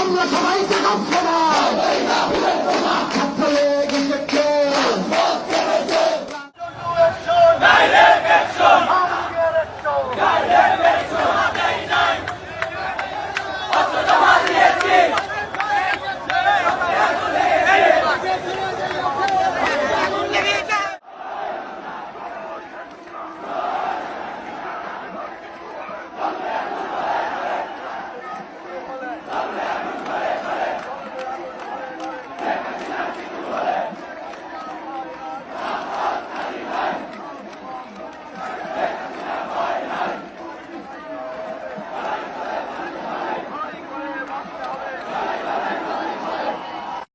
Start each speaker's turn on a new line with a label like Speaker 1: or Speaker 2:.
Speaker 1: আমরা সবাইকে